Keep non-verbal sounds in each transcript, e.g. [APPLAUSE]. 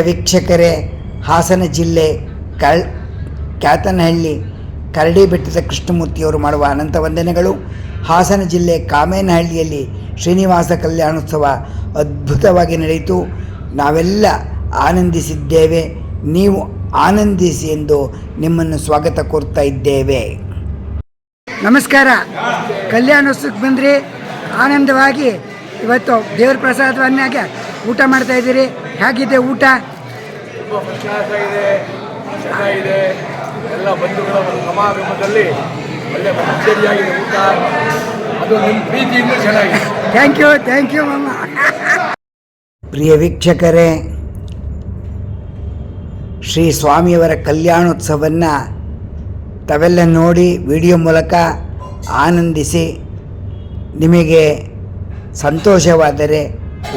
ವೀಕ್ಷಕರೇ, ಹಾಸನ ಜಿಲ್ಲೆ ಕಳ್, ಕ್ಯಾತನಹಳ್ಳಿ ಕರಡಿ ಬೆಟ್ಟದ ಕೃಷ್ಣಮೂರ್ತಿಯವರು ಮಾಡುವ ಅನಂತ ವಂದನೆಗಳು. ಹಾಸನ ಜಿಲ್ಲೆ ಕಾಮೇನಹಳ್ಳಿಯಲ್ಲಿ ಶ್ರೀನಿವಾಸ ಕಲ್ಯಾಣೋತ್ಸವ ಅದ್ಭುತವಾಗಿ ನಡೆಯಿತು. ನಾವೆಲ್ಲ ಆನಂದಿಸಿದ್ದೇವೆ. ನೀವು ಆನಂದಿಸಿ ಎಂದು ನಿಮ್ಮನ್ನು ಸ್ವಾಗತ ಕೋರ್ತಾ ಇದ್ದೇವೆ. ನಮಸ್ಕಾರ. ಕಲ್ಯಾಣೋತ್ಸವಕ್ಕೆ ಬಂದರೆ ಆನಂದವಾಗಿ ಇವತ್ತು ದೇವ್ರ ಪ್ರಸಾದವನ್ನಾಗ ಊಟ ಮಾಡ್ತಾ ಇದ್ದೀರಿ. ಹೇಗಿದೆ ಊಟ? ತುಂಬ ಫಸ್ಟ್ ಕ್ಲಾಸ್ ಆಗಿದೆ ಚೆನ್ನಾಗಿದೆ ಎಲ್ಲ ಬಂಧುಗಳ ಒಂದು ಸಮಾಗಮದಲ್ಲಿ ಒಳ್ಳೆ ಭರ್ಜರಿಯಾಗಿದೆ ಊಟ. ಅದು ನಿಮ್ಮ ಪ್ರೀತಿಯಿಂದ ಚೆನ್ನಾಗಿದೆ. ಥ್ಯಾಂಕ್ ಯು ಥ್ಯಾಂಕ್ ಯು ಮಮ್ಮ ಪ್ರಿಯ ವೀಕ್ಷಕರೇ ಶ್ರೀ ಸ್ವಾಮಿಯವರ ಕಲ್ಯಾಣೋತ್ಸವವನ್ನು ತಾವೆಲ್ಲ ನೋಡಿ ವಿಡಿಯೋ ಮೂಲಕ ಆನಂದಿಸಿ ನಿಮಗೆ ಸಂತೋಷವಾದರೆ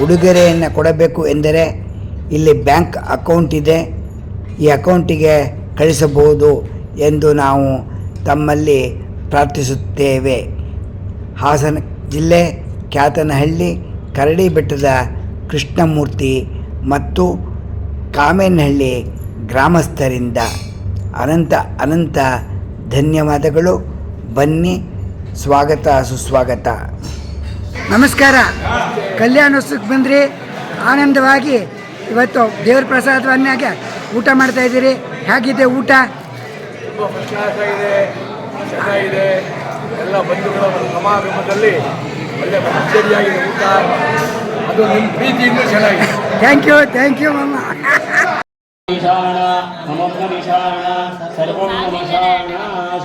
ಉಡುಗೊರೆಯನ್ನು ಕೊಡಬೇಕು ಎಂದರೆ ಇಲ್ಲಿ ಬ್ಯಾಂಕ್ ಅಕೌಂಟ್ ಇದೆ. ಈ ಅಕೌಂಟಿಗೆ ಕಳಿಸಬಹುದು ಎಂದು ನಾವು ತಮ್ಮಲ್ಲಿ ಪ್ರಾರ್ಥಿಸುತ್ತೇವೆ. ಹಾಸನ ಜಿಲ್ಲೆ ಕ್ಯಾತನಹಳ್ಳಿ, ಕರಡಿ ಬೆಟ್ಟದ ಕೃಷ್ಣಮೂರ್ತಿ ಮತ್ತು ಕಾಮೇನಹಳ್ಳಿ ಗ್ರಾಮಸ್ಥರಿಂದ ಅನಂತ ಅನಂತ ಧನ್ಯವಾದಗಳು. ಬನ್ನಿ, ಸ್ವಾಗತ, ಸುಸ್ವಾಗತ. ನಮಸ್ಕಾರ. ಕಲ್ಯಾಣೋತ್ಸವಕ್ಕೆ ಬಂದ್ರಿ. ಆನಂದವಾಗಿ ಇವತ್ತು ದೇವ್ರ ಪ್ರಸಾದವನ್ನಾಗ ಊಟ ಮಾಡ್ತಾ ಇದ್ದೀರಿ. ಹೇಗಿದೆ ಊಟ? ಚೆನ್ನಾಗಿದೆ ಎಲ್ಲ ಬಂಧುಗಳ ಒಂದು ಸಮಾಗಮದಲ್ಲಿ ಒಳ್ಳೆ ಭರ್ಜರಿಯಾಗಿದೆ ಊಟ. ಅದು ನಿಮ್ಮ ಪ್ರೀತಿಯಿಂದ ಚೆನ್ನಾಗಿದೆ. ಥ್ಯಾಂಕ್ ಯು ಥ್ಯಾಂಕ್ ಯು ಮಮ್ಮ ಸರ್ವಂ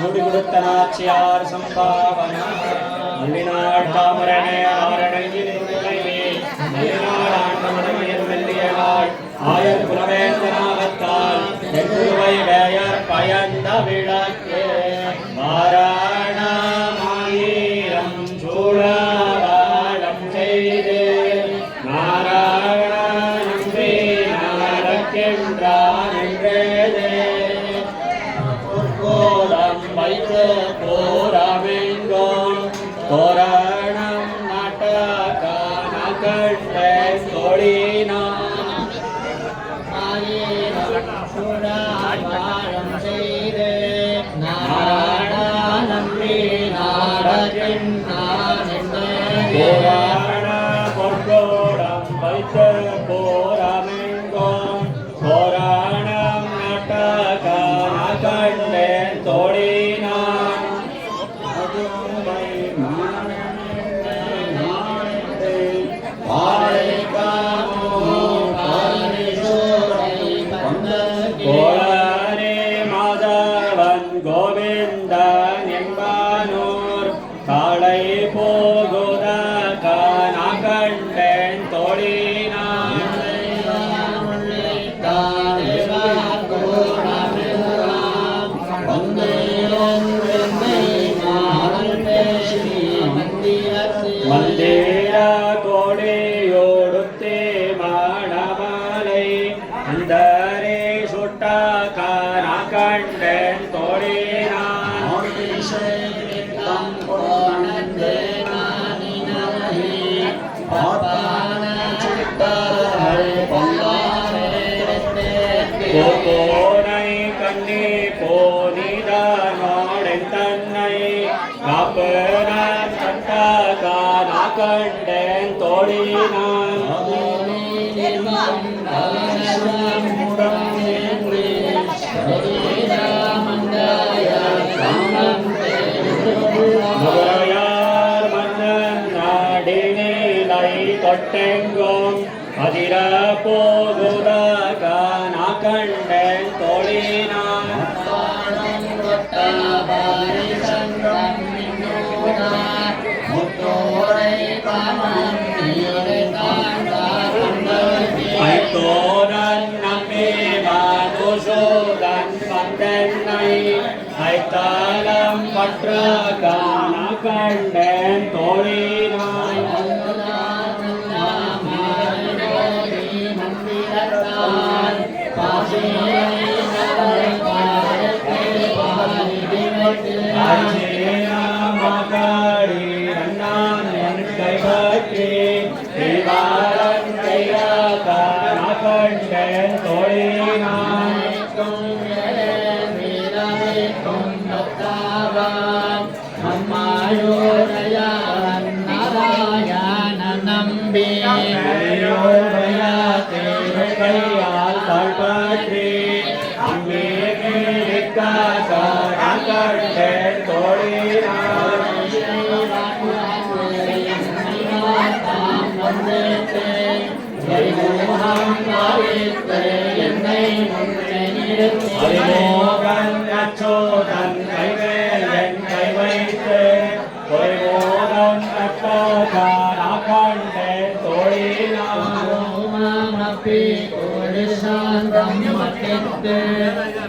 ಸುಡಿಗುಡುತ್ತನಾಚ್ಯಾರ್ ಸಂಭಾವನ. മണ്ണിനാട്ടാമരണേ ആരണയിലേ वन्दे தொட்டெங்கும் அதிர போகுத? காண கண்டன் தோழினான் ஐத்தோரன் நம்மே மாதுசோதன் பந்தன்னை. ஐத்தாலம் பற்ற காண கண்டன் தோழினான் Amém.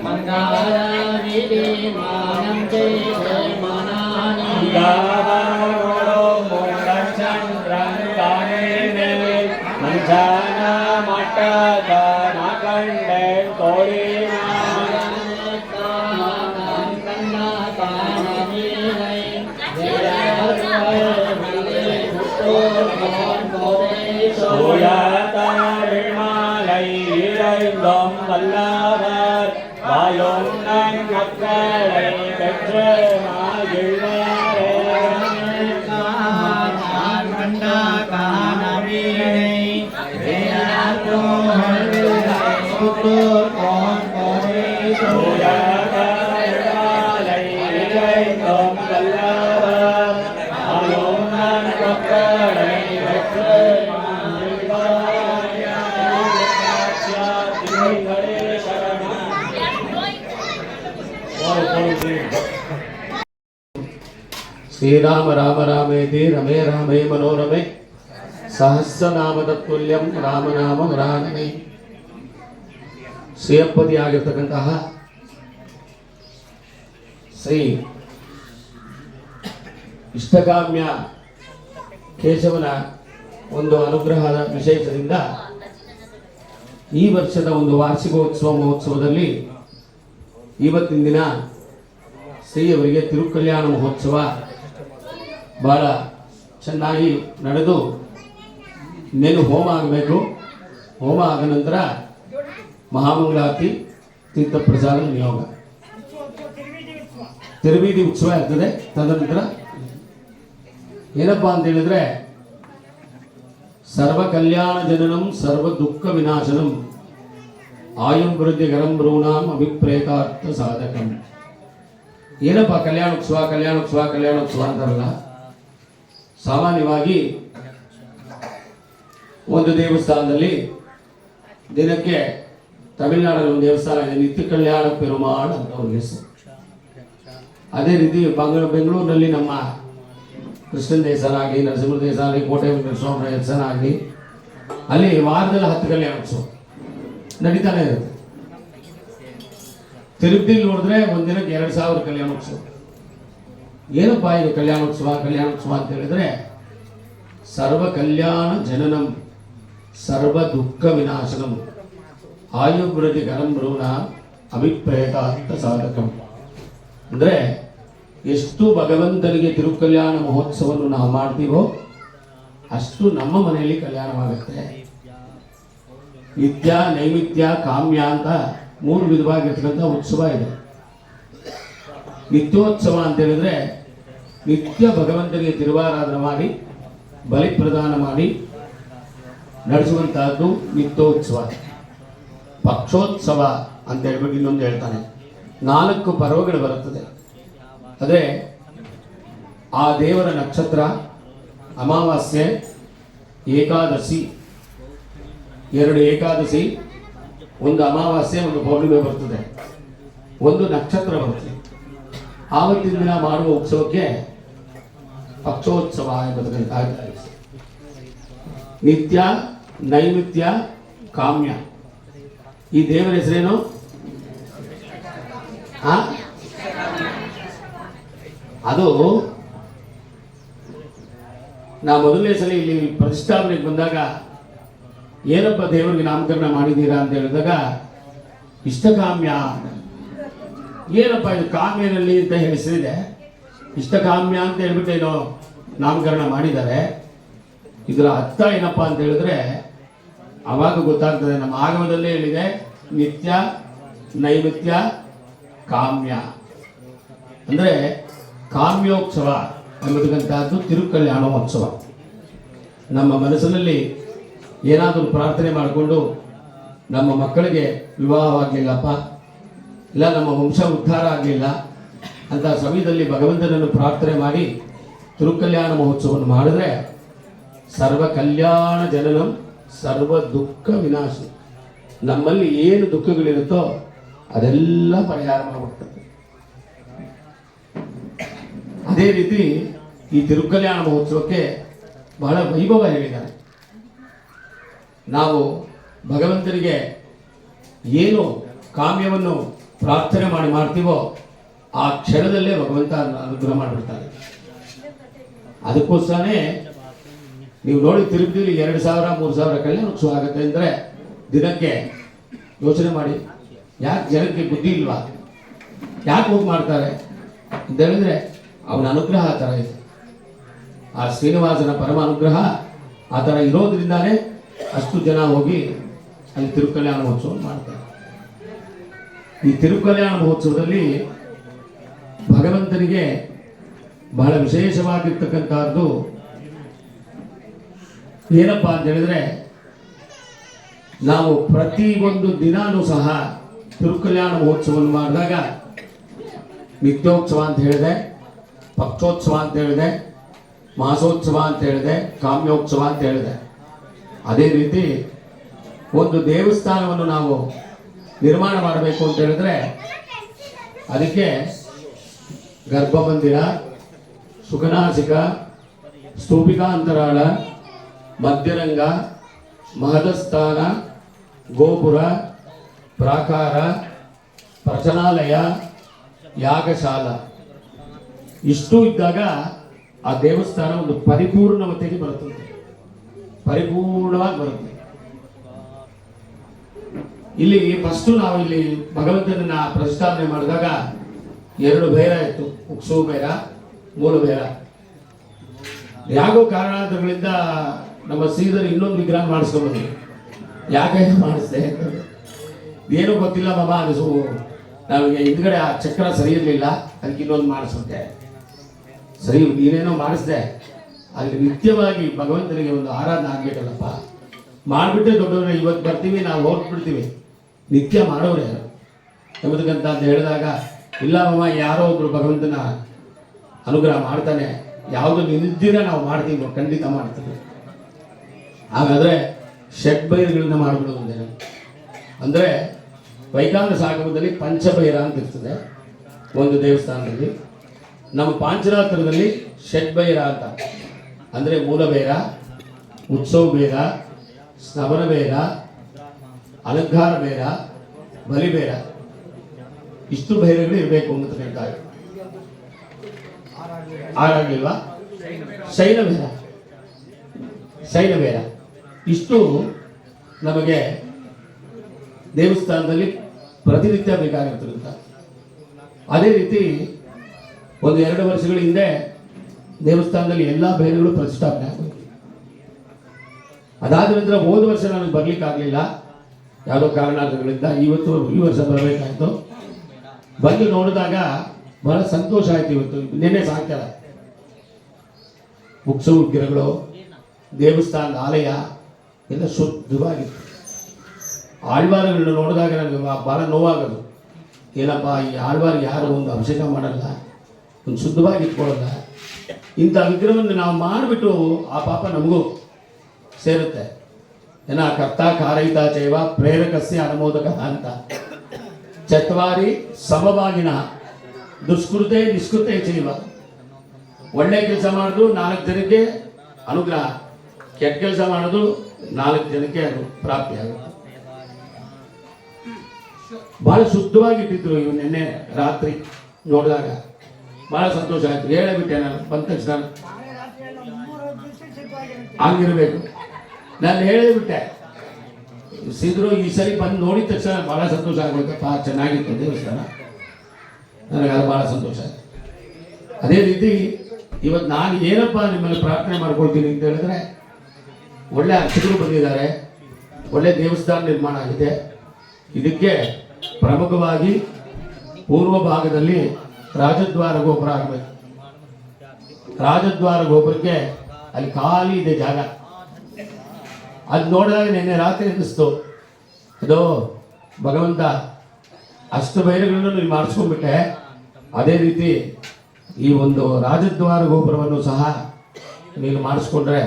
मंगल विधि मानम जय जय मनानी శ్రీరామ రామ రామేతి రమే రామే మనోరమే ಸಹಸ್ರನಾಮ ತತ್ವಲ್ಯಂ ರಾಮನಾಮ ವರಾನನೆ ಶ್ರೀಯಪ್ಪದಿಯಾಗಿರ್ತಕ್ಕಂತಹ ಶ್ರೀ ಇಷ್ಟಕಾಮ್ಯ ಕೇಶವನ ಒಂದು ಅನುಗ್ರಹದ ವಿಶೇಷದಿಂದ ಈ ವರ್ಷದ ಒಂದು ವಾರ್ಷಿಕೋತ್ಸವ ಮಹೋತ್ಸವದಲ್ಲಿ ಇವತ್ತಿನ ದಿನ ಶ್ರೀಯವರಿಗೆ ತಿರುಕಲ್ಯಾಣ ಮಹೋತ್ಸವ ಬಹಳ ಚೆನ್ನಾಗಿ ನಡೆದು ಇನ್ನೇನು ಹೋಮ ಆಗಬೇಕು? ಹೋಮ ಆದ ನಂತರ ಮಹಾಮಂಗಳಾರತಿ ತೀರ್ಥಪ್ರಸಾದ ನಿಯೋಗ. ತಿರುಬೀದಿ ಉತ್ಸವ ಇರ್ತದೆ. ತದನಂತರ ಏನಪ್ಪಾ ಅಂತ ಹೇಳಿದ್ರೆ ಸರ್ವ ಕಲ್ಯಾಣ ಜನನಂ, ಸರ್ವ ದುಃಖ ವಿನಾಶನಂ, ಆಯುಂ ವೃದ್ಧಿ ಗರಂ ಭ್ರೂಣಾಂ ಅಭಿಪ್ರೇತಾರ್ಥ ಸಾಧಕಂ. ಏನಪ್ಪ ಸ್ವ ಕಲ್ಯಾಣಕ್ಕೆ ಸ್ವ ಅಂತಾರಲ್ಲ? ಸಾಮಾನ್ಯವಾಗಿ ಒಂದು ದೇವಸ್ಥಾನದಲ್ಲಿ ದಿನಕ್ಕೆ ತಮಿಳುನಾಡಲ್ಲಿ ಒಂದು ದೇವಸ್ಥಾನ ಇದೆ, ನಿತ್ಯ ಕಲ್ಯಾಣ ಪೆರುಮಾಳ್ ಅಂತ ಅವ್ರಿಗೆ ಹೆಸರು. ಅದೇ ರೀತಿ ಬಂಗ, ಬೆಂಗಳೂರಿನಲ್ಲಿ ನಮ್ಮ ಕೃಷ್ಣನ್ ದೇವಸ್ಥಾನ ಆಗಲಿ, ನರಸಿಂಹ ದೇವಸ್ಥಾನ ಆಗಲಿ, ಕೋಟೆ ಸ್ವಾಮಿ ದೇವಸ್ಥಾನ ಅಲ್ಲಿ ವಾರದಲ್ಲಿ ಹತ್ತು ಕಲ್ಯಾಣೋತ್ಸವ ನಡೀತಾನೆ ಇರುತ್ತೆ. ತಿರುಪತಿಲಿ ನೋಡಿದ್ರೆ ಒಂದಿನಕ್ಕೆ ಎರಡು ಸಾವಿರ ಕಲ್ಯಾಣೋತ್ಸವ. ಏನಪ್ಪ ಇದು ಕಲ್ಯಾಣೋತ್ಸವ ಕಲ್ಯಾಣೋತ್ಸವ ಅಂತ ಹೇಳಿದ್ರೆ, ಸರ್ವ ಕಲ್ಯಾಣ ಜನನಂ, ಸರ್ವ ದುಃಖ ವಿನಾಶನಂ ಆಯುವೃದ್ಧಿ ಗರಂ ಭ್ರೂಣ ಅಂತ ಸಾಧಕಂ. ಅಂದರೆ ಎಷ್ಟು ಭಗವಂತನಿಗೆ ತಿರುಕಲ್ಯಾಣ ಮಹೋತ್ಸವವನ್ನು ನಾವು ಮಾಡ್ತೀವೋ ಅಷ್ಟು ನಮ್ಮ ಮನೆಯಲ್ಲಿ ಕಲ್ಯಾಣವಾಗುತ್ತೆ. ನಿತ್ಯ ನೈಮಿತ್ಯ ಕಾಮ್ಯ ಅಂತ ಮೂರು ವಿಧವಾಗಿರ್ತಕ್ಕಂಥ ಉತ್ಸವ ಇದೆ. ನಿತ್ಯೋತ್ಸವ ಅಂತ ಹೇಳಿದ್ರೆ ನಿತ್ಯ ಭಗವಂತನಿಗೆ ತಿರುವಾರಾಧನೆ ಮಾಡಿ, ಬಲಿ ಪ್ರದಾನ ಮಾಡಿ ನಡೆಸುವಂತಹದ್ದು ನಿತ್ಯೋತ್ಸವ. ಪಕ್ಷೋತ್ಸವ ಅಂತ ಹೇಳ್ಬಿಟ್ಟು ಇನ್ನೊಂದು ಹೇಳ್ತಾನೆ. ನಾಲ್ಕು ಪರ್ವಗಳು ಬರುತ್ತದೆ. ಅದೇ ಆ ದೇವರ ನಕ್ಷತ್ರ, ಅಮಾವಾಸ್ಯೆ, ಏಕಾದಶಿ, ಎರಡು ಏಕಾದಶಿ ಒಂದು ಅಮಾವಾಸ್ಯೆ, ಒಂದು ಪೌರ್ಣಿಮೆ ಬರ್ತದೆ. ಒಂದು ನಕ್ಷತ್ರ ಬರುತ್ತೆ ಆವತ್ತಿನ ದಿನ ಮಾಡುವ ಉತ್ಸವಕ್ಕೆ ಪಕ್ಷೋತ್ಸವ ಎಂಬುದಕ್ಕೆ ನಿತ್ಯ, ನೈಮಿತ್ಯ, ಕಾಮ್ಯ. ಈ ದೇವರ ಹೆಸರೇನು? ಅದು ನಾ ಮೊದಲನೇ ಸಲ ಇಲ್ಲಿ ಪ್ರತಿಷ್ಠಾಪನೆಗೆ ಬಂದಾಗ ಏನಪ್ಪ ದೇವರಿಗೆ ನಾಮಕರಣ ಮಾಡಿದ್ದೀರಾ ಅಂತ ಹೇಳಿದಾಗ, ಇಷ್ಟಕಾಮ್ಯ ಏನಪ್ಪ ಇದು ಕಾಮ್ಯನಲ್ಲಿ ಅಂತ ಹೆಸರಿದೆ ಇಷ್ಟಕಾಮ್ಯ ಅಂತ ಹೇಳ್ಬಿಟ್ಟು ಏನೋ ನಾಮಕರಣ ಮಾಡಿದ್ದಾರೆ. ಇದರ ಅರ್ಥ ಏನಪ್ಪ ಅಂತ ಹೇಳಿದ್ರೆ, ಅವಾಗ ಗೊತ್ತಾಗ್ತದೆ, ನಮ್ಮ ಆಗಮದಲ್ಲೇ ಹೇಳಿದೆ ನಿತ್ಯ, ನೈಮಿತ್ಯ, ಕಾಮ್ಯ. ಅಂದರೆ ಕಾಮ್ಯೋತ್ಸವ ಎಂಬತಕ್ಕಂಥದ್ದು ತಿರುಕಲ್ಯಾಣೋತ್ಸವ. ನಮ್ಮ ಮನಸ್ಸಿನಲ್ಲಿ ಏನಾದರೂ ಪ್ರಾರ್ಥನೆ ಮಾಡಿಕೊಂಡು ನಮ್ಮ ಮಕ್ಕಳಿಗೆ ವಿವಾಹವಾಗಲಿಲ್ಲಪ್ಪ, ಇಲ್ಲ ನಮ್ಮ ವಂಶ ಉದ್ಧಾರ ಆಗಲಿಲ್ಲ, ಅಂತ ಸಮಯದಲ್ಲಿ ಭಗವಂತನನ್ನು ಪ್ರಾರ್ಥನೆ ಮಾಡಿ ತಿರುಕಲ್ಯಾಣ ಮಹೋತ್ಸವವನ್ನು ಮಾಡಿದ್ರೆ ಸರ್ವ ಕಲ್ಯಾಣ ಜನನಂ, ಸರ್ವ ದುಃಖ ವಿನಾಶ. ನಮ್ಮಲ್ಲಿ ಏನು ದುಃಖಗಳಿರುತ್ತೋ ಅದೆಲ್ಲ ಪರಿಹಾರ ಮಾಡಿಬಿಡ್ತದೆ. ಅದೇ ರೀತಿ ಈ ತಿರುಕಲ್ಯಾಣ ಮಹೋತ್ಸವಕ್ಕೆ ಬಹಳ ವೈಭವ ಹೇಳಿದ್ದಾರೆ. ನಾವು ಭಗವಂತನಿಗೆ ಏನು ಕಾಮ್ಯವನ್ನು ಪ್ರಾರ್ಥನೆ ಮಾಡಿ ಮಾಡ್ತೀವೋ ಆ ಕ್ಷಣದಲ್ಲೇ ಭಗವಂತ ಅನುಗ್ರಹ ಮಾಡಿಬಿಡ್ತಾರೆ ಅದಕ್ಕೋಸ್ಕರನೇ ನೀವು ನೋಡಿ ತಿರುಪತಿಲಿ ಎರಡು ಸಾವಿರ, ಮೂರು ಸಾವಿರ ಕಲ್ಯಾಣ ಉತ್ಸವ ಆಗುತ್ತೆ ಅಂದರೆ ದಿನಕ್ಕೆ ಯೋಚನೆ ಮಾಡಿ. ಯಾಕೆ ಜನಕ್ಕೆ ಬುದ್ಧಿ ಇಲ್ವಾ? ಯಾಕೆ ಹೋಗಿ ಮಾಡ್ತಾರೆ? ಅಂತ ಹೇಳಿದ್ರೆ ಅವನ ಅನುಗ್ರಹ ಆ ಥರ ಇದೆ. ಆ ಶ್ರೀನಿವಾಸನ ಪರಮ ಅನುಗ್ರಹ ಆ ಥರ ಇರೋದ್ರಿಂದಾನೇ ಅಷ್ಟು ಜನ ಹೋಗಿ ಅಲ್ಲಿ ತಿರುಕಲ್ಯಾಣ ಮಹೋತ್ಸವ ಮಾಡ್ತಾರೆ. ಈ ತಿರುಕಲ್ಯಾಣ ಮಹೋತ್ಸವದಲ್ಲಿ ಭಗವಂತನಿಗೆ ಬಹಳ ವಿಶೇಷವಾಗಿರ್ತಕ್ಕಂಥದ್ದು ಏನಪ್ಪ ಅಂತ ಹೇಳಿದ್ರೆ ನಾವು ಪ್ರತಿ ಒಂದು ದಿನಾನೂ ಸಹ ತಿರುಕಲ್ಯಾಣ ಮಹೋತ್ಸವವನ್ನು ಮಾಡಿದಾಗ ನಿತ್ಯೋತ್ಸವ ಅಂತ ಹೇಳಿದೆ, ಪಕ್ಷೋತ್ಸವ ಅಂತ ಹೇಳಿದೆ, ಮಾಸೋತ್ಸವ ಅಂತ ಹೇಳಿದೆ, ಕಾಮ್ಯೋತ್ಸವ ಅಂತ ಹೇಳಿದೆ. ಅದೇ ರೀತಿ ಒಂದು ದೇವಸ್ಥಾನವನ್ನು ನಾವು ನಿರ್ಮಾಣ ಮಾಡಬೇಕು ಅಂತ ಹೇಳಿದ್ರೆ ಅದಕ್ಕೆ ಗರ್ಭಮಂದಿರ ಸುಖನಾಸಿಕ ಸ್ತೂಪಿಕಾಂತರಾಳ ಮಧ್ಯರಂಗ ಮಹದಸ್ಥಾನ, ಗೋಪುರ, ಪ್ರಾಕಾರ, ಪ್ರಚನಾಲಯ, ಯಾಗಶಾಲ. ಇಷ್ಟು ಇದ್ದಾಗ ಆ ದೇವಸ್ಥಾನ ಒಂದು ಪರಿಪೂರ್ಣವತೆಗೆ ಬರುತ್ತದೆ. ಪರಿಪೂರ್ಣವಾಗಿ ಬರುತ್ತೆ. ಇಲ್ಲಿ ಫಸ್ಟ್ ನಾವು ಇಲ್ಲಿ ಭಗವಂತನನ್ನ ಪ್ರತಿಷ್ಠಾಪನೆ ಮಾಡಿದಾಗ ಎರಡು ಬೇರ ಇತ್ತು, ಉಕ್ಸು ಬೇರ ಮೂಲ ಬೇರ ಯಾವ ಕಾರಣಾಂತರಗಳಿಂದ ನಮ್ಮ ಸೀದರ್ ಇನ್ನೊಂದು ವಿಗ್ರಹ ಮಾಡಿಸ್ಕೊಂಡ್ಬಂದ್ವಿ ಯಾಕೆ [LAUGHS] ಮಾಡಿಸ್ದೆ? ಏನೂ ಗೊತ್ತಿಲ್ಲ ಮಾಮ, ಅದು ನಮಗೆ ಹಿಂದ್ಗಡೆ ಆ ಚಕ್ರ ಸರಿ ಇರಲಿಲ್ಲ, ಅದಕ್ಕೆ ಇನ್ನೊಂದು ಮಾಡಿಸುತ್ತೆ. ಸರಿ, ನೀನೇನೋ ಮಾಡಿಸ್ದೆ. ಅಲ್ಲಿ ನಿತ್ಯವಾಗಿ ಭಗವಂತನಿಗೆ ಒಂದು ಆರಾಧನೆ ಆಗ್ಬೇಕಲ್ಲಪ್ಪ. ಮಾಡಿಬಿಟ್ಟೆ ದೊಡ್ಡವ್ರೆ, ಇವತ್ತು ಬರ್ತೀವಿ, ನಾವು ಹೋಗ್ಬಿಡ್ತೀವಿ. ನಿತ್ಯ ಮಾಡೋರು ಯಾರು? ಎಂಬುದಕ್ಕಂತ ಅಂತ ಹೇಳಿದಾಗ, ಇಲ್ಲ ಮಾಮ ಯಾರೋ ಒಬ್ರು ಭಗವಂತನ ಅನುಗ್ರಹ ಮಾಡ್ತಾನೆ. ಯಾವುದು ನಿಲ್ದಿರ ನಾವು ಮಾಡ್ತೀವಿ ಖಂಡಿತ ಮಾಡ್ತೀವಿ. ಹಾಗಾದ್ರೆ ಷಡ್ ಬೈರುಗಳನ್ನ ಮಾಡಿಬಿಡೋದು ಒಂದೇನು? ಅಂದರೆ ವೈಕಾಂತ ಸಾಗಮದಲ್ಲಿ ಪಂಚಭೈರ ಅಂತ ಇರ್ತದೆ, ಒಂದು ದೇವಸ್ಥಾನದಲ್ಲಿ. ನಮ್ಮ ಪಾಂಚರಾತ್ರದಲ್ಲಿ ಷಡ್ಬೈರ ಅಂತ. ಅಂದರೆ ಮೂಲಬೇರ ಉತ್ಸವ ಬೇರ ಸ್ನವನ ಬೇರ, ಅಲಂಕಾರ ಬೇರ ಬಲಿಬೇರ ಇಷ್ಟು ಭೈರಗಳು ಇರಬೇಕು ಅಂತ ಆರಾಗ್ಲಿಲ್ವಾ ಶೈನ ಬೇರ. ಶೈನ ಬೇರ. ಇಷ್ಟು ನಮಗೆ ದೇವಸ್ಥಾನದಲ್ಲಿ ಪ್ರತಿನಿತ್ಯ ಬೇಕಾಗಿರ್ತಕ್ಕಂಥ ಅದೇ ರೀತಿ ಒಂದು ಎರಡು ವರ್ಷಗಳ ಹಿಂದೆ ದೇವಸ್ಥಾನದಲ್ಲಿ ಎಲ್ಲ ಬೇರೆಗಳು ಪ್ರತಿಷ್ಠಾಪನೆ ಆಗೋದು ಅದಾದ ನಂತರ ಹೋದ ವರ್ಷ ನನಗೆ ಬರ್ಲಿಕ್ಕೆ ಆಗಲಿಲ್ಲ ಯಾವುದೋ ಕಾರಣಗಳಿಂದ ಇವತ್ತು ಈ ವರ್ಷ ಬರಬೇಕಾಯ್ತು. ಬಂದು ನೋಡಿದಾಗ ಬಹಳ ಸಂತೋಷ ಆಯ್ತು ಇವತ್ತು. ನಿನ್ನೆ ಸಾಯಂಕಾಲ. ಮುಕ್ಸ ಉಗ್ರಗಳು ದೇವಸ್ಥಾನದ ಆಲಯ ಎಲ್ಲ ಶುದ್ಧವಾಗಿತ್ತು. ಆಳ್ವಾರಗಳನ್ನ ನೋಡಿದಾಗ ನನಗೆ ಭಾಳ ನೋವಾಗೋದು. ಏನಪ್ಪ, ಈ ಆಳ್ವಾರ ಯಾರು ಒಂದು ಅಭಿಷೇಕ ಮಾಡಲ್ಲ, ಒಂದು ಶುದ್ಧವಾಗಿ ಇಟ್ಕೊಳ್ಳಲ್ಲ. ಇಂಥ ವಿಗ್ರಹವನ್ನು ನಾವು ಮಾಡಿಬಿಟ್ಟು ಆ ಪಾಪ ನಮಗೂ ಸೇರುತ್ತೆ. ಏನ ಕರ್ತ ಕಾರಯಿತ ಚೈವ ಪ್ರೇರಕಸ್ಯ ಅನುಮೋದಕ ಅಂತ. ಚತ್ವಾರಿ ಸಮವಾಗಿನ ದುಷ್ಕೃತೆ ನಿಷ್ಕೃತೆ ಚೈವ. ಒಳ್ಳೆ ಕೆಲಸ ಮಾಡೋದು ನಾಲ್ಕು ಜನಕ್ಕೆ ಅನುಗ್ರಹ. ಕೆಟ್ಟ ಕೆಲಸ ಮಾಡೋದು ನಾಲ್ಕು ಜನಕ್ಕೆ ಅದು ಪ್ರಾಪ್ತಿ ಆಗುತ್ತೆ. ಬಹಳ ಶುದ್ಧವಾಗಿಟ್ಟಿದ್ರು ಇವು ನಿನ್ನೆ ರಾತ್ರಿ ನೋಡಿದಾಗ. ಬಹಳ ಸಂತೋಷ ಆಯ್ತು. ಹೇಳೇ ಬಿಟ್ಟೆ ನಾನು, ಬಂದ ತಕ್ಷಣ ಹಂಗಿರ್ಬೇಕು. ನಾನು ಹೇಳಿಬಿಟ್ಟೆ. ಸಿದ್ರು ಈ ಸರಿ ಬಂದು ನೋಡಿದ ತಕ್ಷಣ ಬಹಳ ಸಂತೋಷ ಆಗ್ಬೇಕಪ್ಪ ಚೆನ್ನಾಗಿತ್ತು ದೇವಸ್ಥಾನ. ನನಗೆ ಅದು ಬಹಳ ಸಂತೋಷ ಆಯ್ತು. ಅದೇ ರೀತಿ ಇವತ್ತು ನಾನು ಏನಪ್ಪ ನಿಮ್ಮಲ್ಲಿ ಪ್ರಾರ್ಥನೆ ಮಾಡ್ಕೊಳ್ತೀನಿ ಅಂತ ಹೇಳಿದ್ರೆ, ಒಳ್ಳೆ ಅರ್ಚಕರು ಬಂದಿದ್ದಾರೆ. ಒಳ್ಳೆ ದೇವಸ್ಥಾನ ನಿರ್ಮಾಣ ಆಗಿದೆ. ಇದಕ್ಕೆ ಪ್ರಮುಖವಾಗಿ ಪೂರ್ವ ಭಾಗದಲ್ಲಿ ರಾಜದ್ವಾರ ಗೋಪುರ ಆಗಬೇಕು. ರಾಜದ್ವಾರ ಗೋಪುರಕ್ಕೆ ಅಲ್ಲಿ ಖಾಲಿ ಇದೆ ಜಾಗ. ಅದು ನೋಡಿದಾಗ ನಿನ್ನೆ ರಾತ್ರಿ ಅನ್ನಿಸ್ತು. ಅದು ಭಗವಂತ ಅಷ್ಟು ಬೈರಗಳನ್ನು ನೀವು ಮಾಡಿಸ್ಕೊಂಡ್ಬಿಟ್ಟೆ. ಅದೇ ರೀತಿ ಈ ಒಂದು ರಾಜದ್ವಾರ ಗೋಪುರವನ್ನು ಸಹ ನೀನು ಮಾಡಿಸ್ಕೊಂಡ್ರೆ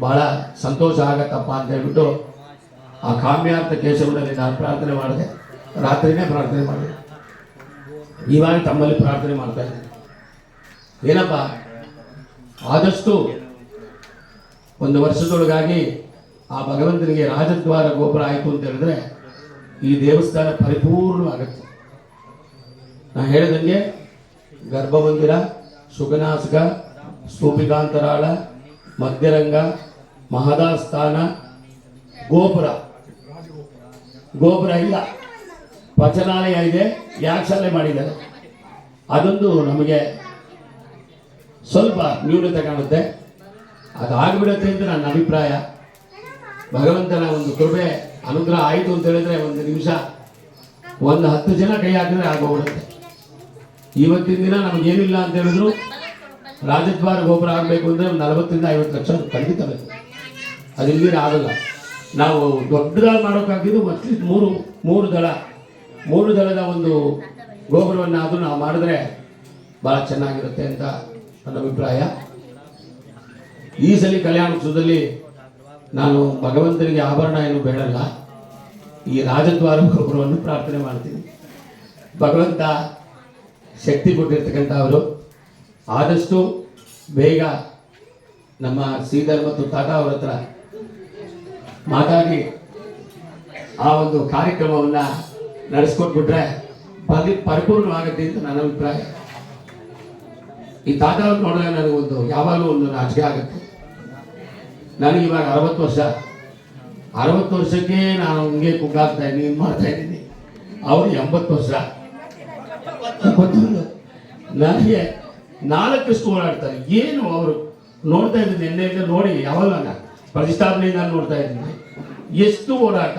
ಬಹಳ ಸಂತೋಷ ಆಗತ್ತಪ್ಪ ಅಂತ ಹೇಳ್ಬಿಟ್ಟು ಆ ಕಾಮ್ಯಾರ್ಥ ಕೇಶವನಲ್ಲಿ ನಾನು ಪ್ರಾರ್ಥನೆ ಮಾಡಿದೆ. ರಾತ್ರಿನೇ ಪ್ರಾರ್ಥನೆ ಮಾಡಿದೆ. ಇವಾಗ ತಮ್ಮಲ್ಲಿ ಪ್ರಾರ್ಥನೆ ಮಾಡ್ತಾ ಇದ್ದೀನಿ ಏನಪ್ಪ? ಆದಷ್ಟು ಒಂದು ವರ್ಷದೊಳಗಾಗಿ ಆ ಭಗವಂತನಿಗೆ ರಾಜದ್ವಾರ ಗೋಪುರ ಆಯಿತು ಅಂತ ಹೇಳಿದ್ರೆ ಈ ದೇವಸ್ಥಾನ ಪರಿಪೂರ್ಣವಾಗುತ್ತೆ. ನಾ ಹೇಳಿದಂಗೆ ಗರ್ಭಮಂದಿರ ಸುಗನಾಸಕ ಸ್ತೂಪಿಕಾಂತರಾಳ, ಮಧ್ಯರಂಗ, ಮಹದಾಸ್ಥಾನ, ಗೋಪುರ. ಗೋಪುರ ಇಲ್ಲ. ಪಚನಾಲಯ ಇದೆ, ಯಾಕೆ ಶಾಲೆ ಮಾಡಿದ್ದಾರೆ? ಅದೊಂದು ನಮಗೆ ಸ್ವಲ್ಪ ನ್ಯೂನತೆ ಕಾಣುತ್ತೆ. ಅದಾಗ್ಬಿಡುತ್ತೆ ಅಂತ ನನ್ನ ಅಭಿಪ್ರಾಯ. ಭಗವಂತನ ಒಂದು ಕೃಪೆ, ಅನುಗ್ರಹ ಆಯಿತು ಅಂತ ಹೇಳಿದ್ರೆ ಒಂದು ನಿಮಿಷ, ಒಂದು ಹತ್ತು ಜನ ಕೈ ಹಾಕಿದ್ರೆ ಆಗೋಗ್ಬಿಡುತ್ತೆ ಇವತ್ತಿನ ದಿನ ನಮಗೇನಿಲ್ಲ ಅಂತ ಹೇಳಿದ್ರು, ರಾಜದ್ವಾರ ಗೋಪುರ ಆಗಬೇಕು ಅಂದರೆ ಒಂದು ನಲವತ್ತರಿಂದ ಐವತ್ತು ಲಕ್ಷ ಖಂಡಿತ ಬೇಕು ಅದು ಇಲ್ಲಿ ಆಗಲ್ಲ. ನಾವು ದೊಡ್ಡದಾಗಿ ಮಾಡೋಕ್ಕಾಗಿದ್ದು ಮತ್ತೆ ಮೂರು ಮೂರು ದಳ. ಮೂರು ದಳದ ಒಂದು ಗೋಪುರವನ್ನು ಆದರೂ ನಾವು ಮಾಡಿದ್ರೆ ಭಾಳ ಚೆನ್ನಾಗಿರುತ್ತೆ ಅಂತ ನನ್ನ ಅಭಿಪ್ರಾಯ. ಈ ಸಲ ಕಲ್ಯಾಣೋತ್ಸವದಲ್ಲಿ ನಾನು ಭಗವಂತನಿಗೆ ಆಭರಣ ಏನು ಬೇಡಲ್ಲ. ಈ ರಾಜದ್ವಾರ ಗೋಪುರವನ್ನು ಪ್ರಾರ್ಥನೆ ಮಾಡ್ತೀನಿ. ಭಗವಂತ ಶಕ್ತಿ ಕೊಟ್ಟಿರ್ತಕ್ಕಂಥ ಅವರು. ಆದಷ್ಟು ಬೇಗ ನಮ್ಮ ಶ್ರೀಧರ್ ಮತ್ತು ತಾತ ಅವರ ಹತ್ರ ಮಾತಾಡಿ ಆ ಒಂದು ಕಾರ್ಯಕ್ರಮವನ್ನು ನಡೆಸ್ಕೊಟ್ಬಿಟ್ರೆ ಬಲಿ ಪರಿಪೂರ್ಣವಾಗುತ್ತೆ ಅಂತ ನನ್ನ ಅಭಿಪ್ರಾಯ. ಈ ತಾತ ನೋಡಿದ್ರೆ ನನಗೊಂದು ಯಾವಾಗಲೂ ಒಂದು ನಾಚಿಕೆ ಆಗುತ್ತೆ. ನನಗೆ ಇವಾಗ ಅರವತ್ತು ವರ್ಷ. ಅರವತ್ತು ವರ್ಷಕ್ಕೆ ನಾನು ಹಂಗೆ ಕುಗ್ಗಾಗ್ತಾ ಇದ್ದೀನಿ, ಇದು ಮಾಡ್ತಾ ಇದ್ದೀನಿ. ಅವರು ಎಂಬತ್ತು ವರ್ಷ. ನನಗೆ ನನಗೆ ನಾಲ್ಕಷ್ಟು ಓಡಾಡ್ತಾರೆ ಏನು ಅವರು ನೋಡ್ತಾ ಇದ್ದೀನಿ ನಿನ್ನೆಯಿಂದ ನೋಡಿ ಯಾವಾಗ ನಾನು ಪ್ರತಿಷ್ಠಾಪನೆಯಿಂದ ನೋಡ್ತಾ ಇದ್ದೀನಿ. ಎಷ್ಟು ಓಡಾಟ.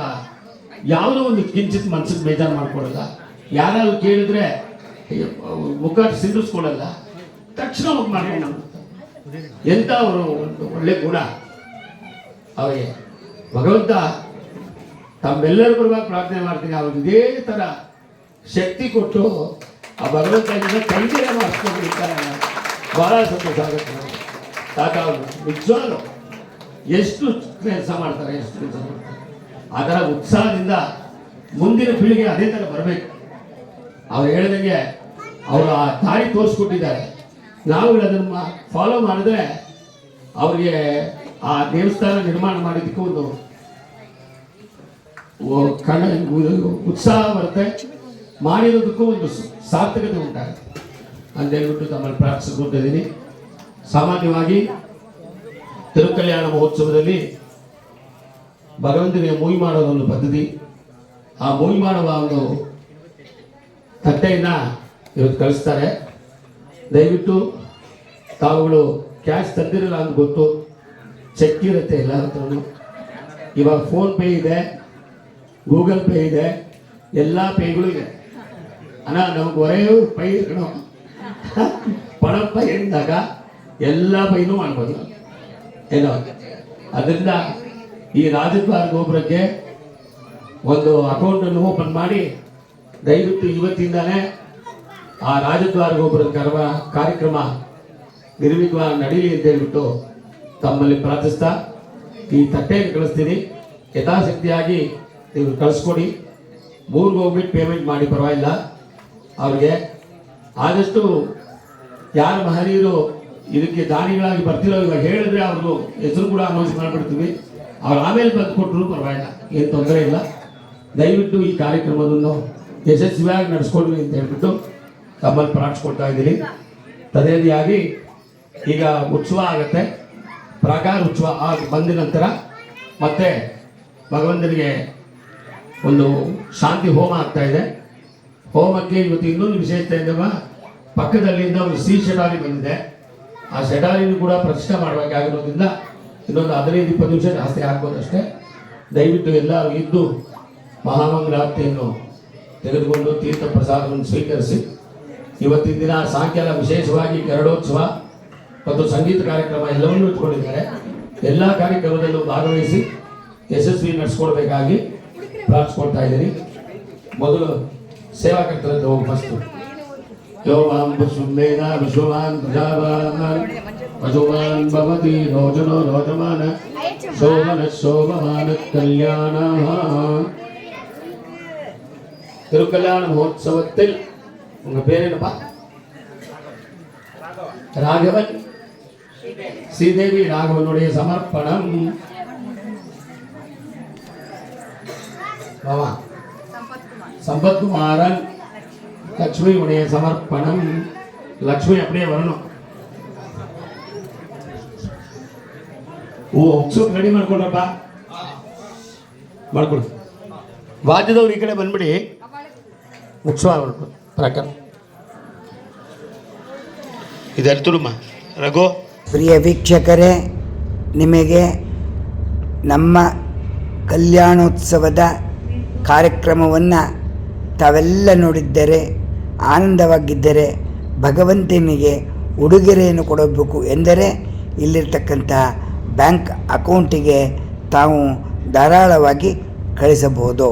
ಯಾವುದೋ ಒಂದು ಕಿಂಚಿತ್ ಮನ್ಸಿಗೆ ಬೇಜಾರು ಮಾಡ್ಕೊಡಲ್ಲ ಯಾರಾದ್ರೂ ಕೇಳಿದ್ರೆ ಮುಖ ಸಿಂಡಿಸ್ಕೊಡಲ್ಲ ತಕ್ಷಣ ಹೋಗಿ ಮಾಡ್ಕೊಂಡು ಎಂತ ಅವರು ಒಂದು ಒಳ್ಳೆ ಗುಣ? ಅವರಿಗೆ ಭಗವಂತ ತಮ್ಮೆಲ್ಲರೂ ಬರುವಾಗ ಪ್ರಾರ್ಥನೆ ಮಾಡ್ತೀನಿ. ಅವ್ರಿಗೆ ಇದೇ ಥರ ಶಕ್ತಿ ಕೊಟ್ಟು ಆ ಭಗವಂತ ಕೈಗೆ ಮಾಡಿಸ್ಕೊಂಡಿರ್ತಾರೆ ಬಹಳ ಸಂತೋಷ ಆಗುತ್ತೆ. ತಾತ ಅವರು ಎಷ್ಟು ಕೆಲಸ ಮಾಡ್ತಾರೆ, ಎಷ್ಟು ಕೆಲಸ ಮಾಡ್ತಾರೆ. ಅದರ ಉತ್ಸಾಹದಿಂದ ಮುಂದಿನ ಪೀಳಿಗೆ ಅದೇ ಥರ ಬರಬೇಕು. ಅವ್ರು ಹೇಳಿದಂಗೆ ಅವರು ಆ ದಾರಿ ತೋರಿಸ್ಕೊಟ್ಟಿದ್ದಾರೆ. ನಾವು ಅದನ್ನು ಫಾಲೋ ಮಾಡಿದ್ರೆ ಅವ್ರಿಗೆ ಆ ದೇವಸ್ಥಾನ ನಿರ್ಮಾಣ ಮಾಡಿದ್ದಕ್ಕೆ ಒಂದು ಕಣ್ಣ ಉತ್ಸಾಹ ಬರುತ್ತೆ. ಮಾಡಿರೋದಕ್ಕೂ ಒಂದು ಸಾರ್ಥಕತೆ ಉಂಟಾಗುತ್ತೆ. ಅಂತ ಹೇಳ್ಬಿಟ್ಟು ತಮ್ಮಲ್ಲಿ ಪ್ರಾರ್ಥಿಸಿಕೊಂಡಿದ್ದೀನಿ ಸಾಮಾನ್ಯವಾಗಿ ತಿರುಕಲ್ಯಾಣ ಮಹೋತ್ಸವದಲ್ಲಿ ಭಗವಂತನಿಗೆ ಮೂಯಿ ಮಾಡೋದು ಒಂದು ಪದ್ಧತಿ. ಆ ಮೂಯಿ ಮಾಡುವ ಒಂದು ತಟ್ಟೆಯನ್ನು ಇವತ್ತು ಕಳಿಸ್ತಾರೆ. ದಯವಿಟ್ಟು ತಾವುಗಳು ಕ್ಯಾಶ್ ತಂದಿರಲ್ಲ ಅಂತ ಗೊತ್ತು. ಚೆಕ್ ಇರುತ್ತೆ ಎಲ್ಲ ಹತ್ರನೂ. ಇವಾಗ ಫೋನ್ ಪೇ ಇದೆ, ಗೂಗಲ್ ಪೇ ಇದೆ, ಎಲ್ಲ ಪೇಗಳು ಇದೆ. ಅಣ್ಣ, ನಮ್ಗೆ ಒರೇ ಪೈ ಇರೋ ಪಣ ಪೈ ಎಂದಾಗ ಎಲ್ಲ ಪೈನೂ ಮಾಡ್ಬೋದು. ಏನೋ. ಅದರಿಂದ ಈ ರಾಜದ್ವಾರ ಗೋಪುರಕ್ಕೆ ಒಂದು ಅಕೌಂಟನ್ನು ಓಪನ್ ಮಾಡಿ, ದಯವಿಟ್ಟು ಇವತ್ತಿಂದಾನೇ ಆ ರಾಜದ್ವಾರ ಗೋಪುರದ ಕರ್ಮ, ಕಾರ್ಯಕ್ರಮ ನಿರ್ವಿಘ್ನ ನಡೀಲಿ ಅಂತ ಹೇಳ್ಬಿಟ್ಟು ತಮ್ಮಲ್ಲಿ ಪ್ರಾರ್ಥಿಸ್ತಾ, ಈ ತಟ್ಟೆಯನ್ನು ಕಳಿಸ್ತೀನಿ. ಯಥಾಶಕ್ತಿಯಾಗಿ ನೀವು ಕಳಿಸ್ಕೊಡಿ. ಮೂರ್ಗೆ ಹೋಗ್ಬಿಟ್ಟು ಪೇಮೆಂಟ್ ಮಾಡಿ, ಪರವಾಗಿಲ್ಲ. ಅವ್ರಿಗೆ ಆದಷ್ಟು ಯಾರು ಮಹನೀಯರು ಇದಕ್ಕೆ ದಾನಿಗಳಾಗಿ ಬರ್ತಿರೋ ಇವಾಗ ಹೇಳಿದ್ರೆ ಅವ್ರಿಗೂ ಹೆಸರು ಕೂಡ ಅನೌನ್ಸ್ ಮಾಡಿಬಿಡ್ತೀವಿ. ಅವ್ರು ಆಮೇಲೆ ಬಂದು ಕೊಟ್ಟರು ಪರವಾಗಿಲ್ಲ. ಏನು ತೊಂದರೆ ಇಲ್ಲ. ದಯವಿಟ್ಟು ಈ ಕಾರ್ಯಕ್ರಮವನ್ನು ಯಶಸ್ವಿಯಾಗಿ ನಡೆಸ್ಕೊಡ್ರಿ ಅಂತ ಹೇಳ್ಬಿಟ್ಟು ತಮ್ಮಲ್ಲಿ ಪ್ರಾರ್ಥಿಸ್ಕೊಡ್ತಾ ಇದ್ದೀನಿ. ತದೇದಿಯಾಗಿ ಈಗ ಉತ್ಸವ ಆಗುತ್ತೆ. ಪ್ರಾಕಾರ ಉತ್ಸವ ಆಗಿ ಬಂದ ನಂತರ ಮತ್ತೆ ಭಗವಂತನಿಗೆ ಒಂದು ಶಾಂತಿ ಹೋಮ ಆಗ್ತಾ ಇದೆ. ಹೋಮಕ್ಕೆ ಇವತ್ತು ಇನ್ನೊಂದು ವಿಶೇಷತೆ ಎಂದವ ಪಕ್ಕದಲ್ಲಿಂದ ಒಂದು ಸಿ ಶಟಾರಿ ಬಂದಿದೆ. ಆ ಶಟಾರಿನೂ ಕೂಡ ಪ್ರತಿಷ್ಠೆ ಮಾಡಬೇಕಾಗಿರೋದ್ರಿಂದ ಇನ್ನೊಂದು ಹದಿನೈದು, ಇಪ್ಪತ್ತು ನಿಮಿಷ ಜಾಸ್ತಿ ಆಗ್ಬೋದು ಅಷ್ಟೇ ದಯವಿಟ್ಟು ಎಲ್ಲ ಇದ್ದು ಮಹಾಮಂಗಲಾರತಿಯನ್ನು ತೆಗೆದುಕೊಂಡು ತೀರ್ಥ ಪ್ರಸಾದವನ್ನು ಸ್ವೀಕರಿಸಿ. ಇವತ್ತಿನ ದಿನ ಸಾಯಂಕಾಲ ವಿಶೇಷವಾಗಿ ಕರಡೋತ್ಸವ ಮತ್ತು ಸಂಗೀತ ಕಾರ್ಯಕ್ರಮ ಎಲ್ಲವನ್ನೂ ಇಟ್ಕೊಂಡಿದ್ದಾರೆ. ಎಲ್ಲ ಕಾರ್ಯಕ್ರಮದಲ್ಲೂ ಭಾಗವಹಿಸಿ ಯಶಸ್ವಿ ನಡೆಸ್ಕೊಡ್ಬೇಕಾಗಿ ಪ್ರಾರ್ಥಿಸ್ಕೊಳ್ತಾ ಇದ್ದೀನಿ. ಮೊದಲು ಸೇವಾಕರ್ತರದ್ದು ಫಸ್ಟು ಯೋವಾಂಬ ಸುಮ್ಮೇನ ವಿಶ್ವಾನ್ ಪ್ರಜಾವಾನ್ प्रजावान् पशुमान् भवति रोचनो रोचमान शोभनः शोभमानः कल्याणः திருக்கல்யாண மகோத்சவத்தில் உங்க பேர் என்னப்பா ராகவன் ஸ்ரீதேவி ராகவனுடைய சமர்ப்பணம் பாவா சம்பத்குமாரன் லக்ஷ்மி உடைய சமர்ப்பணம் லக்ஷ்மி அப்படியே வரணும் ಓ ರೆಡಿ ಮಾಡ್ಕೊಳ್ಳಿ ವಾದ್ಯದವ್ರು ಈ ಕಡೆ ಬಂದ್ಬಿಡಿ. ಉತ್ಸವ ಇದೆಲ್ತುಡುಮ್ಮ ರಘು? ಪ್ರಿಯ ವೀಕ್ಷಕರೇ ನಿಮಗೆ ನಮ್ಮ ಕಲ್ಯಾಣೋತ್ಸವದ ಕಾರ್ಯಕ್ರಮವನ್ನು ತಾವೆಲ್ಲ ನೋಡಿದ್ದರೆ ಆನಂದವಾಗಿದ್ದರೆ ಭಗವಂತನಿಗೆ ಉಡುಗೊರೆಯನ್ನು ಕೊಡಬೇಕು ಎಂದರೆ ಇಲ್ಲಿರ್ತಕ್ಕಂಥ ಬ್ಯಾಂಕ್ ಅಕೌಂಟಿಗೆ ತಾವು ಧಾರಾಳವಾಗಿ ಕಳಿಸಬಹುದು.